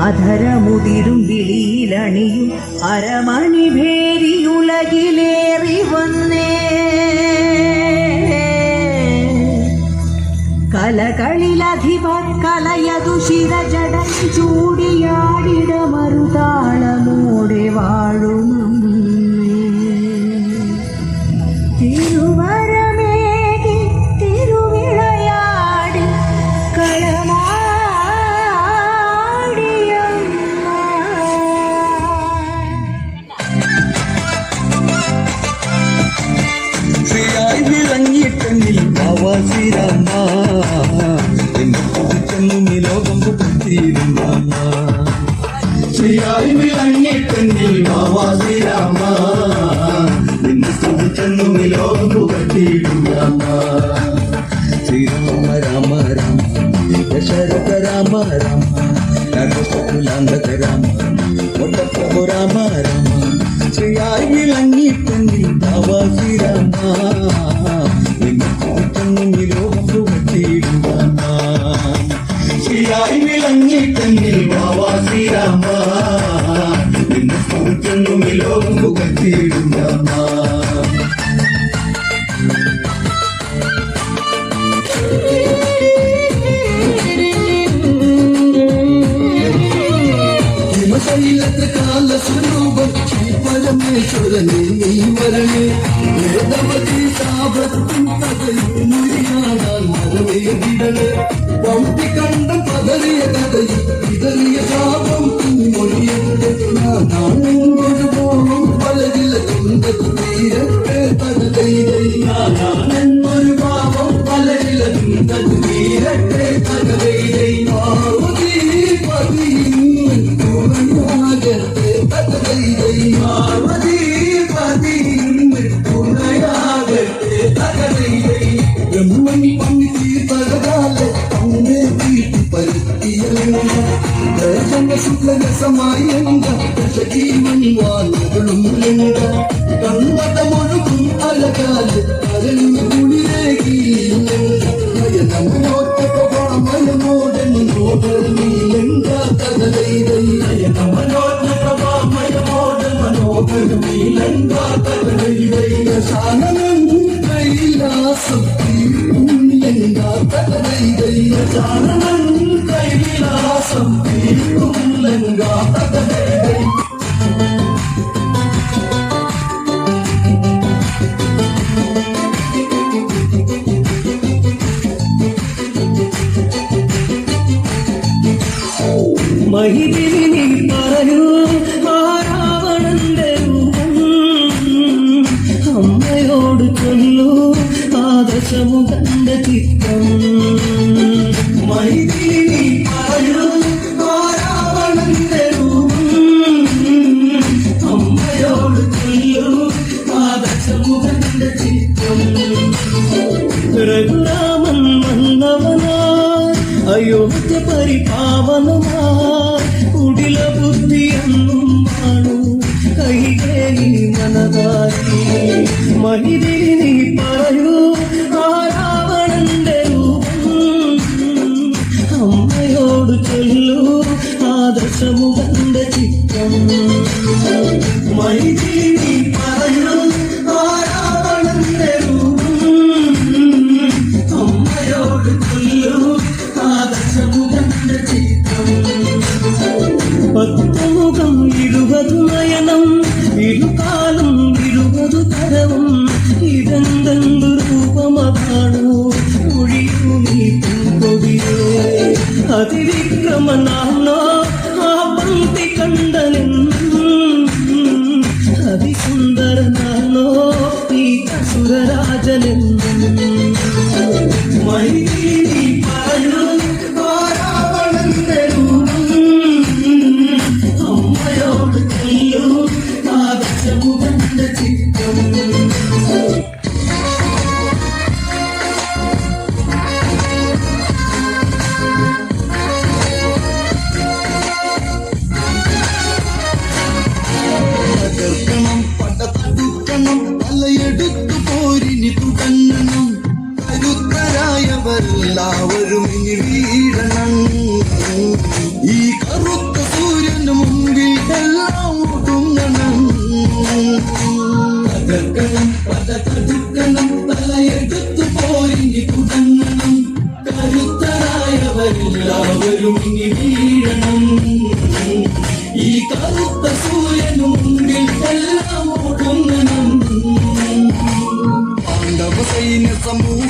അധരമുതിരും വിളിയിലണിയും അരമണി ഭേരിയുലകിലേറി വന്നേ. കലകളിലധിപക്കലയതു ശിരജടം ചൂടിയാടിട മറുതാളമൂടെ വാഴും തിരുവര అన్ని లోకము పుట్టిరున్నామా శ్రీయారిమిలన్నిటిని బావా శ్రీరామా. నిన్ను స్థుతించను మీ లోకము కట్టిరున్నామా శ్రీరామ రామ రామ దశరథ రామ రామ నరసుకులాంగత రామ ఒట్టప్రభు రామ రామ. శ్రీయారిమిలన్నిటిని బావా శ్రీరామా. నిన్ను స్థుతించను మీ సమస్యలన్నిటినీ బావా శ్రీరామ. నిన్ను స్ఫూర్తులు మీలోకు కట్టిడుందమ్మా శ్రీలత కాల స్వరూపం పరమేశ్వరనే ಹನುಮಾ ಕುಡಿಲ ಬುದ್ಧಿಯನ್ನು ಮಾಡು ಕೈಗೆ ಮನದಾಗಿ ಮಹಿಳೆ ലഭിക്കും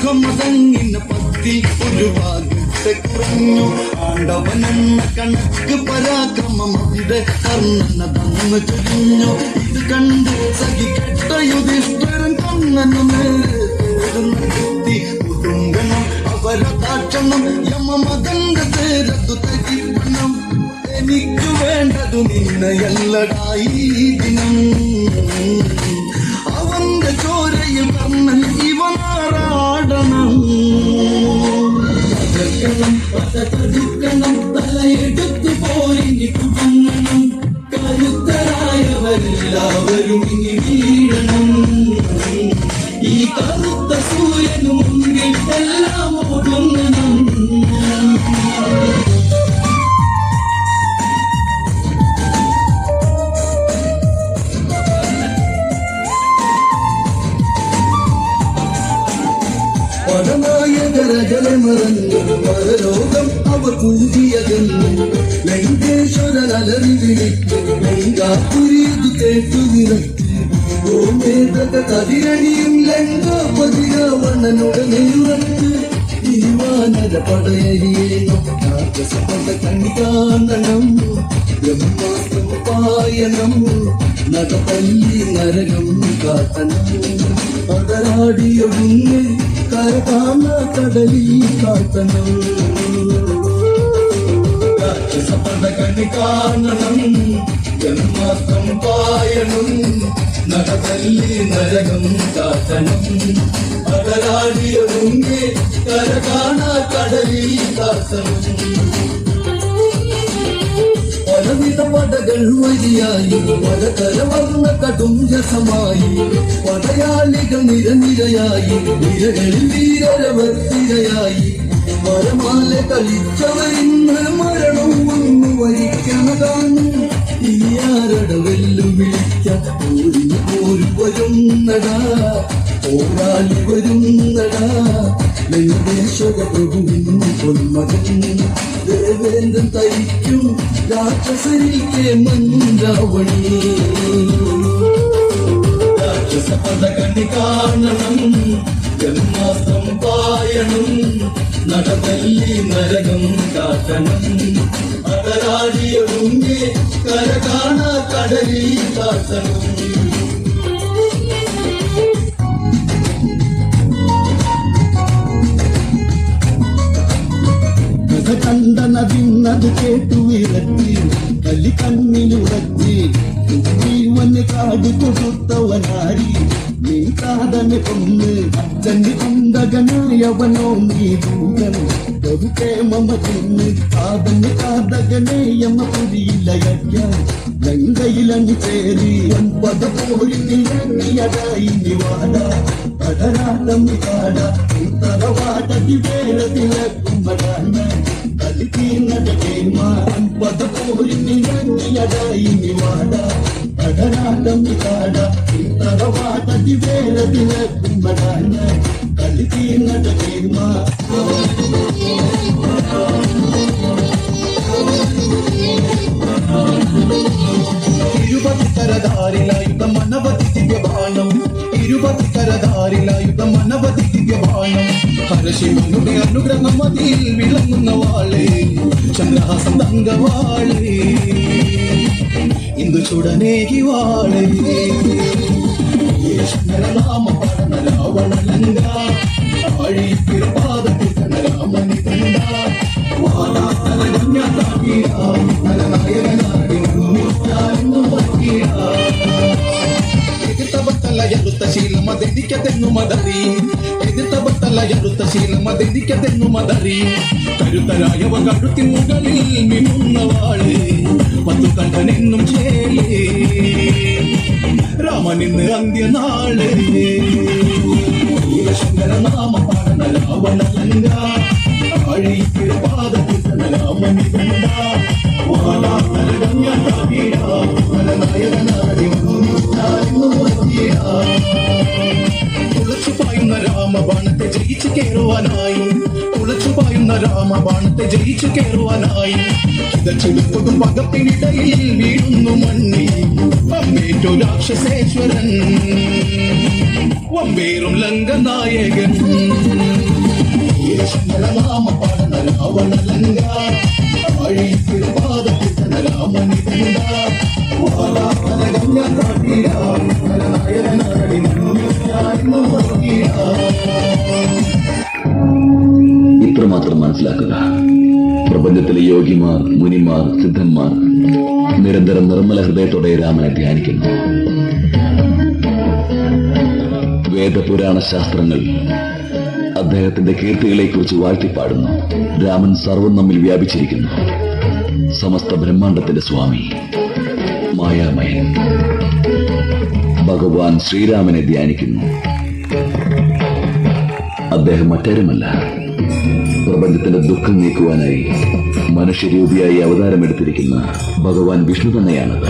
സമൂഹം അതങ്ങിന പത്തിൽ ഒരു ഭാഗത്തെ കുറഞ്ഞു. പാണ്ഡവനെന്ന കണക്ക് പരാക്രമം അവിടെ കർണനതന്ന് ചൊരിഞ്ഞു. ഇത് കണ്ട് സഖിക്കട്ട യുധിഷ്ഠിരൻ കണ്ണനു നേരുത്തി കുതുങ്കണം അവരതാക്ഷണം യമമതന്റെ തേരത്തു തരിപ്പണം. എനിക്ക് വേണ്ടതു നിന്നയല്ലടായി ദിനം. ചോരയിൽ കണ്ണൻ ഇവ നാറാടണം തലയെടുത്തു പോരിനി കുടുങ്ങണം. കരുത്തരായവരെല്ലാവരും ഇനി വീഴണം. ഈ കറുത്ത സൂര്യനു മുന്നിൽ എല്ലാം ഒടുങ്ങണം. ലങ്കാപുരിയത് കേട്ടു വിറച്ചു ഓമേതക കതിരണിയും ലങ്കാപതി രാവണനുടനെ ഉറച്ചു ഈ വാനര പടയരിയേനോ രാജസപദ കണ്ണി കാണണം ബ്രഹ്മാസ്ത്രം പായണം നടപല്ലി നരകം കാട്ടണം പതരാടിയൊടുങ്ങി കരകാണ കടലിൽ കാട്ടണം രാക്ഷസപദ കണ്ണി കാണണം. ബ്രഹ്മാസ്ത്രം പായണം. നടതല്ലി നരകം കാട്ടണം പതരാടിയൊടുങ്ങി കരകാണ കടലിൽ കാട്ടണം പലവിധ പടകൾ വഴിയായി പലതരവർണ കടും രസമായി പടയാളികൾ നിരനിരയായി നിരകളിൽ വീരരവർത്തിരയായി മരമാല കളിച്ചവർ ഇന്ന് മരണം വന്നു വരിക്കണതാണ് ഇനിയാരട വെല്ലുവിളിക്ക ഓരിന് പോര് വരുന്നടാ. പോരാളി വരുന്നടാ. വെങ്കടേശ്വര പ്രഭുവിൻ പൊന്മകൻ. ദേവേന്ദ്രൻ തരിക്കും രാക്ഷസരിക്കെ മഞ്ചാവണി രാക്ഷസ പദകണി കാണണം. ജന്മാസ്ത്രം പായണം. നടതല്ലി നരകം കാട്ടണം അതരാടിയൊടുങ്ങി കര കാണ കടലിൽ കാട്ടണം കഥ കണ്ടനതിന്നത് കേട്ടു വിറത്തി കലി കണ്ണിലുറത്തി ജീവന് കാട് കൊടുത്തവനാരി നീ കാതനെ കൊന്ന് അച്ഛന് మగను ఎవనో మీ భూగను దొరుకే కాదని కాదగనే ఎమ్మ పురిలయ్య గంగైలని చేరి ఎంపద పోయి ఎన్నియదాయిని వాడ పదరాటమి కాడ ఉత్తర వాటకి వేరది లక్కుమడాన కలికి నడకే మా ఎంపద పోయి ఎన్నియదాయిని వాడ కాడ നടത്തിയിരുന്നട കേൾമാ ഇരുപത്തി കരധാരിലായുധം അനവധി ദിവ്യബാണം ഇരുപത്തി കരധാരിലായുധം അനവധി ദിവ്യബാണം പരശിവനുടെ അനുഗ്രഹം അതിൽ വിളങ്ങുന്ന വാളേ ചന്ദ്രഹാസം തങ്കവാളേ ഇന്ദു ചുടനേകി വാളേ ശങ്കരനാമ പഠന രാവണലങ്ക ಮೆದಿಕೆದೆನ್ನು ಮದರಿ ಎದುತ ಬತ್ತಲ ಎರುತ್ತ ಶೀಲ ಮದೆದಿಕೆದೆನ್ನು ಮದರಿ ಕರುತರಾಯವ ಕಡುತಿ ಮುಗಲಿಲ್ ಮುನ್ನವಾಳೆ ಮತ್ತು ಕಂಡನೆನ್ನು ಚೇಲಿ ರಾಮನಿನ್ನು ಅಂದ್ಯ ನಾಳೆ ಶಂಕರ ನಾಮ ಪಾಡನ ರಾವಣ ಸಂಗ ಆಳಿ ಪಾದ ರಾಮನಿ ಗಂಡ ವಾಲ ಗಮ್ಯ ನಾಯಕ ജയിച്ചു കയറുവാനായി കുളച്ചു പായുന്ന രാമ രാമബാണത്തെ ജയിച്ചു കയറുവാനായി ഇതച്ചെടുപ്പതും പകപ്പിനിടയിൽ വീഴുന്നു മണ്ണി. അമ്മേറ്റു രാക്ഷസേശ്വരൻ. വമ്പേറും ലങ്കനായകൻ. നാമ യോഗിമാർ മുനിമാർ സിദ്ധന്മാർ നിരന്തരം നിർമ്മല ഹൃദയത്തോടെ രാമനെ ധ്യാനിക്കുന്നു. വേദപുരാണ ശാസ്ത്രങ്ങൾ അദ്ദേഹത്തിന്റെ കീർത്തികളെക്കുറിച്ച് വാഴ്ത്തിപ്പാടുന്നു. രാമൻ സർവം നമ്മിൽ വ്യാപിച്ചിരിക്കുന്നു. സമസ്ത ബ്രഹ്മാണ്ടത്തിന്റെ സ്വാമി മായാമയൻ ഭഗവാൻ ശ്രീരാമനെ ധ്യാനിക്കുന്നു. അദ്ദേഹം മറ്റാരുമല്ല. പ്രപഞ്ചത്തിന്റെ ദുഃഖം നീക്കുവാനായി മനുഷ്യരൂപിയായി അവതാരമെടുത്തിരിക്കുന്ന ഭഗവാൻ വിഷ്ണു തന്നെയാണത്.